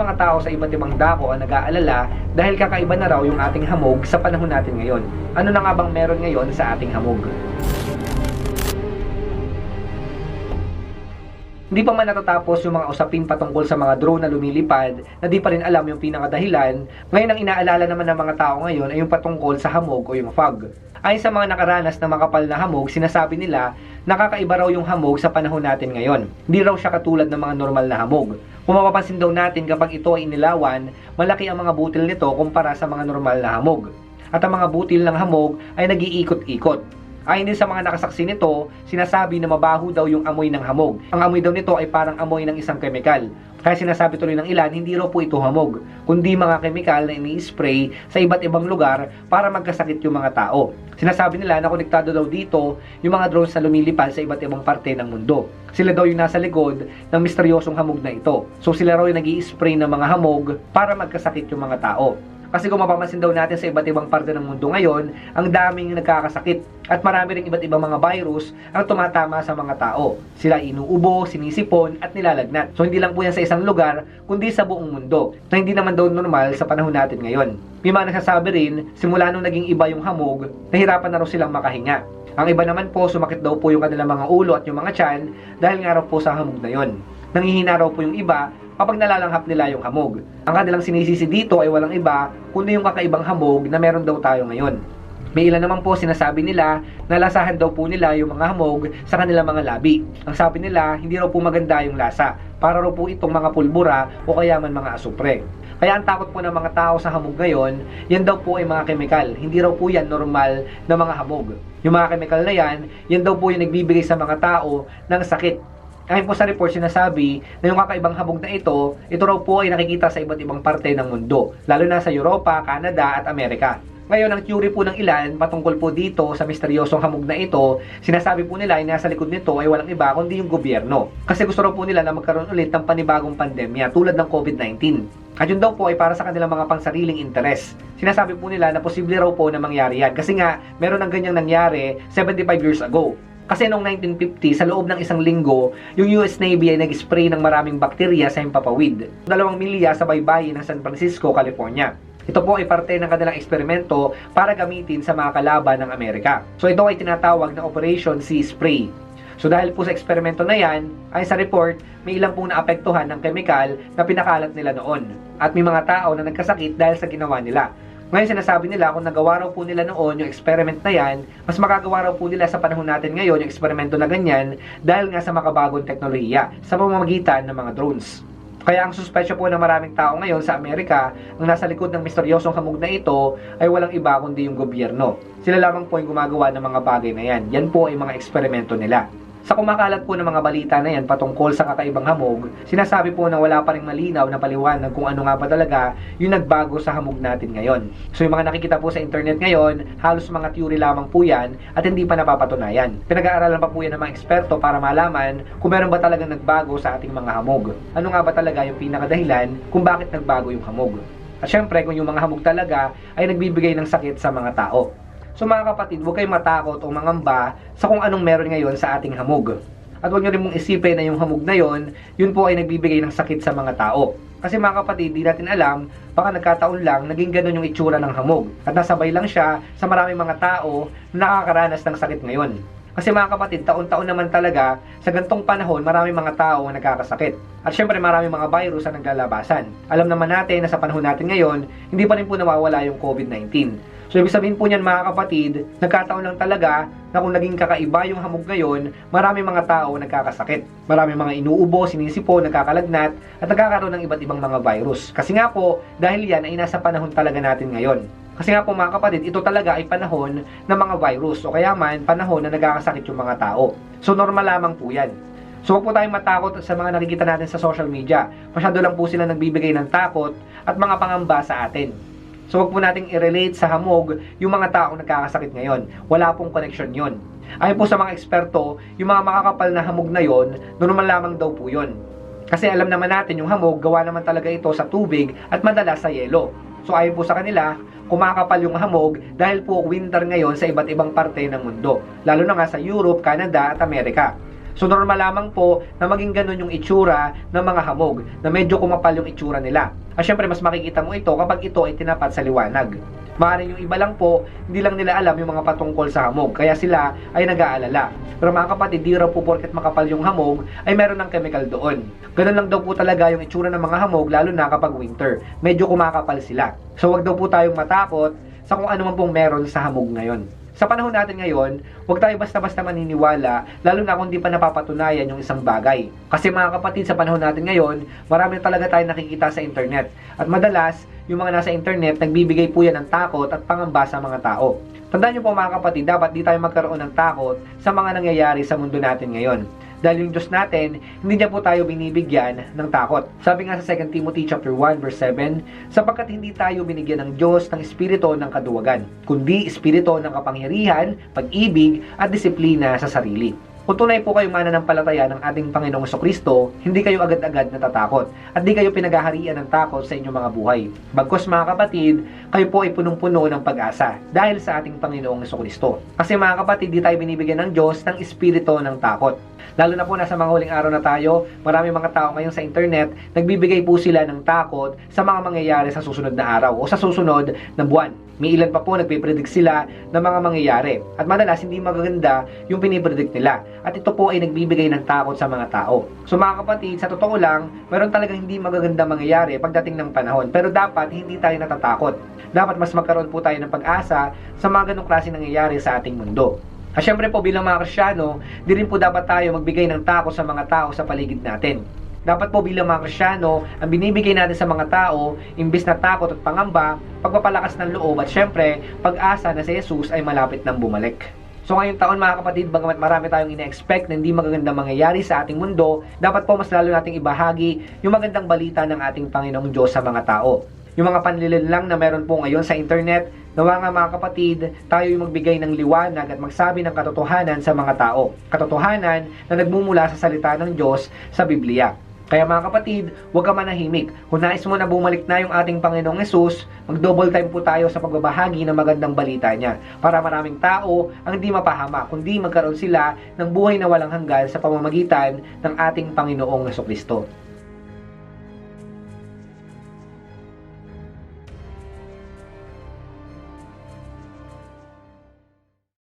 mga tao sa iba't ibang dako ang nag-aalala dahil kakaiba na raw yung ating hamog sa panahon natin ngayon. Ano na nga bang meron ngayon sa ating hamog? Hindi pa man natatapos yung mga usapin patungkol sa mga drone na lumilipad na di pa rin alam yung pinakadahilan, ngayon ang inaalala naman ng mga tao ngayon ay yung patungkol sa hamog o yung fog. Ayon sa mga nakaranas na makapal na hamog, sinasabi nila nakakaiba raw yung hamog sa panahon natin ngayon. Hindi raw siya katulad ng mga normal na hamog. Kung mapapansin daw natin kapag ito ay inilawan, malaki ang mga butil nito kumpara sa mga normal na hamog. At ang mga butil ng hamog ay nag-iikot-ikot. Ayon din sa mga nakasaksi nito, sinasabi na mabaho daw yung amoy ng hamog. Ang amoy daw nito ay parang amoy ng isang kemikal. Kaya sinasabi tuloy ng ilan, hindi raw po ito hamog, kundi mga kemikal na ini-spray sa iba't ibang lugar para magkasakit yung mga tao. Sinasabi nila na konektado daw dito yung mga drones na lumilipad sa iba't ibang parte ng mundo. Sila daw yung nasa likod ng misteryosong hamog na ito. So sila raw yung nag spray ng mga hamog para magkasakit yung mga tao. Kasi kung mapapansin daw natin sa iba't ibang parte ng mundo ngayon, ang daming nagkakasakit at marami ring iba't ibang mga virus ang tumatama sa mga tao. Sila inuubo, sinisipon at nilalagnat. So hindi lang po yan sa isang lugar, kundi sa buong mundo na hindi naman daw normal sa panahon natin ngayon. May mga nagsasabi rin, simula nung naging iba yung hamog, nahirapan na raw silang makahinga. Ang iba naman po, sumakit daw po yung kanilang mga ulo at yung mga tiyan dahil nga raw po sa hamog na yon. Nangihina raw po yung iba kapag nalalanghap nila yung hamog. Ang kanilang sinisisi dito ay walang iba kundi yung kakaibang hamog na meron daw tayo ngayon. May ilan naman po sinasabi nila na lasahan daw po nila yung mga hamog sa kanilang mga labi. Ang sabi nila, hindi raw po maganda yung lasa. Para raw po itong mga pulbura o kaya man mga asupre. Kaya ang takot po ng mga tao sa hamog ngayon, yan daw po ay mga kemikal. Hindi raw po yan normal na mga hamog. Yung mga kemikal na yan, yan daw po yung nagbibigay sa mga tao ng sakit Ayon po sa report sinasabi na yung kakaibang habog na ito, ito raw po ay nakikita sa iba't ibang parte ng mundo, lalo na sa Europa, Canada at Amerika. Ngayon, ang theory po ng ilan patungkol po dito sa misteryosong hamog na ito, sinasabi po nila ay nasa likod nito ay walang iba kundi yung gobyerno. Kasi gusto raw po nila na magkaroon ulit ng panibagong pandemya tulad ng COVID-19. At yun daw po ay para sa kanilang mga pangsariling interes. Sinasabi po nila na posible raw po na mangyari yan. Kasi nga, meron ng ganyang nangyari 75 years ago. Kasi noong 1950, sa loob ng isang linggo, yung US Navy ay nag-spray ng maraming bakterya sa himpapawid. Dalawang milya sa baybayin ng San Francisco, California. Ito po ay parte ng kanilang eksperimento para gamitin sa mga kalaban ng Amerika. So ito ay tinatawag na Operation Sea Spray. So dahil po sa eksperimento na yan, ay sa report, may ilang pong naapektuhan ng kemikal na pinakalat nila noon. At may mga tao na nagkasakit dahil sa ginawa nila. Ngayon sinasabi nila kung nagawa raw po nila noon yung experiment na yan, mas makagawa raw po nila sa panahon natin ngayon yung eksperimento na ganyan dahil nga sa makabagong teknolohiya sa pamamagitan ng mga drones. Kaya ang suspetsyo po ng maraming tao ngayon sa Amerika, ang nasa likod ng misteryosong hamog na ito ay walang iba kundi yung gobyerno. Sila lamang po yung gumagawa ng mga bagay na yan. Yan po ay mga eksperimento nila. Sa kumakalat po ng mga balita na yan patungkol sa kakaibang hamog, sinasabi po na wala pa rin malinaw na paliwanag kung ano nga ba talaga yung nagbago sa hamog natin ngayon. So yung mga nakikita po sa internet ngayon, halos mga theory lamang po yan at hindi pa napapatunayan. Pinag-aaralan pa po yan ng mga eksperto para malaman kung meron ba talagang nagbago sa ating mga hamog. Ano nga ba talaga yung pinakadahilan kung bakit nagbago yung hamog. At syempre, kung yung mga hamog talaga ay nagbibigay ng sakit sa mga tao. So mga kapatid, huwag kayong matakot o mangamba sa kung anong meron ngayon sa ating hamog. At huwag nyo rin mong isipin na yung hamog na yon, yun po ay nagbibigay ng sakit sa mga tao. Kasi mga kapatid, di natin alam, baka nagkataon lang, naging ganun yung itsura ng hamog. At nasabay lang siya sa maraming mga tao na nakakaranas ng sakit ngayon. Kasi mga kapatid, taon-taon naman talaga, sa gantong panahon, maraming mga tao ang nagkakasakit. At syempre, maraming mga virus ang naglalabasan. Alam naman natin na sa panahon natin ngayon, hindi pa rin po nawawala yung COVID-19. So, ibig sabihin po niyan mga kapatid, nagkataon lang talaga na kung naging kakaiba yung hamog ngayon, maraming mga tao nagkakasakit. Maraming mga inuubo, sinisipo, nagkakalagnat, at nagkakaroon ng iba't ibang mga virus. Kasi nga po, dahil yan ay nasa panahon talaga natin ngayon. Kasi nga po mga kapatid, ito talaga ay panahon ng mga virus o kaya man panahon na nagkakasakit yung mga tao. So normal lamang po yan. So huwag po tayong matakot sa mga nakikita natin sa social media. Masyado lang po sila nagbibigay ng takot at mga pangamba sa atin. So wag po nating i-relate sa hamog yung mga taong nagkakasakit ngayon. Wala pong connection yon. Ayon po sa mga eksperto, yung mga makakapal na hamog na yon, normal lamang daw po yon. Kasi alam naman natin yung hamog, gawa naman talaga ito sa tubig at madalas sa yelo. So ayon po sa kanila, kumakapal yung hamog dahil po winter ngayon sa iba't ibang parte ng mundo. Lalo na nga sa Europe, Canada at Amerika. So normal lamang po na maging ganun yung itsura ng mga hamog na medyo kumapal yung itsura nila. At syempre mas makikita mo ito kapag ito ay tinapat sa liwanag. Maaaring yung iba lang po, hindi lang nila alam yung mga patungkol sa hamog, kaya sila ay nag-aalala. Pero mga kapatid, di raw po porket makapal yung hamog, ay meron ng chemical doon. Ganun lang daw po talaga yung itsura ng mga hamog, lalo na kapag winter. Medyo kumakapal sila. So wag daw po tayong matakot sa kung ano man pong meron sa hamog ngayon. Sa panahon natin ngayon, huwag tayo basta-basta maniniwala, lalo na kung di pa napapatunayan yung isang bagay. Kasi mga kapatid, sa panahon natin ngayon, marami talaga tayo nakikita sa internet. At madalas, yung mga nasa internet, nagbibigay po yan ng takot at pangamba sa mga tao. Tandaan niyo po mga kapatid, dapat di tayo magkaroon ng takot sa mga nangyayari sa mundo natin ngayon. Dahil yung Diyos natin, hindi niya po tayo binibigyan ng takot. Sabi nga sa 2 Timothy chapter 1 verse 7, sapagkat hindi tayo binigyan ng Diyos ng espiritu ng kaduwagan, kundi espiritu ng kapangyarihan, pag-ibig at disiplina sa sarili. Kung tunay po kayong mananampalataya ng ating Panginoong Kristo, hindi kayo agad-agad natatakot at di kayo pinaghaharian ng takot sa inyong mga buhay. Bagkos mga kapatid, kayo po ay punong-puno ng pag-asa dahil sa ating Panginoong Kristo. Kasi mga kapatid, di tayo binibigyan ng Diyos ng espiritu ng takot. Lalo na po nasa mga huling araw na tayo, marami mga tao ngayon sa internet, nagbibigay po sila ng takot sa mga mangyayari sa susunod na araw o sa susunod na buwan. May ilan pa po nagpipredict sila ng mga mangyayari. At madalas hindi magaganda yung pinipredict nila. At ito po ay nagbibigay ng takot sa mga tao. So mga kapatid, sa totoo lang, meron talagang hindi magaganda mangyayari pagdating ng panahon. Pero dapat hindi tayo natatakot. Dapat mas magkaroon po tayo ng pag-asa sa mga ganong klase nangyayari sa ating mundo. At syempre po bilang mga Krisyano, di rin po dapat tayo magbigay ng takot sa mga tao sa paligid natin. Dapat po bilang mga Krisyano, ang binibigay natin sa mga tao, imbis na takot at pangamba, pagpapalakas ng loob at syempre, pag-asa na si Jesus ay malapit nang bumalik. So ngayong taon mga kapatid, bagamat marami tayong ina-expect na hindi magagandang mangyayari sa ating mundo, dapat po mas lalo nating ibahagi yung magandang balita ng ating Panginoong Diyos sa mga tao. Yung mga panlilin lang na meron po ngayon sa internet, nawa nga mga kapatid, tayo yung magbigay ng liwanag at magsabi ng katotohanan sa mga tao. Katotohanan na nagmumula sa salita ng Diyos sa Biblia. Kaya mga kapatid, huwag ka manahimik. Kung nais mo na bumalik na yung ating Panginoong Yesus, mag-double time po tayo sa pagbabahagi ng magandang balita niya para maraming tao ang hindi mapahama, kundi magkaroon sila ng buhay na walang hanggan sa pamamagitan ng ating Panginoong Yeso Kristo.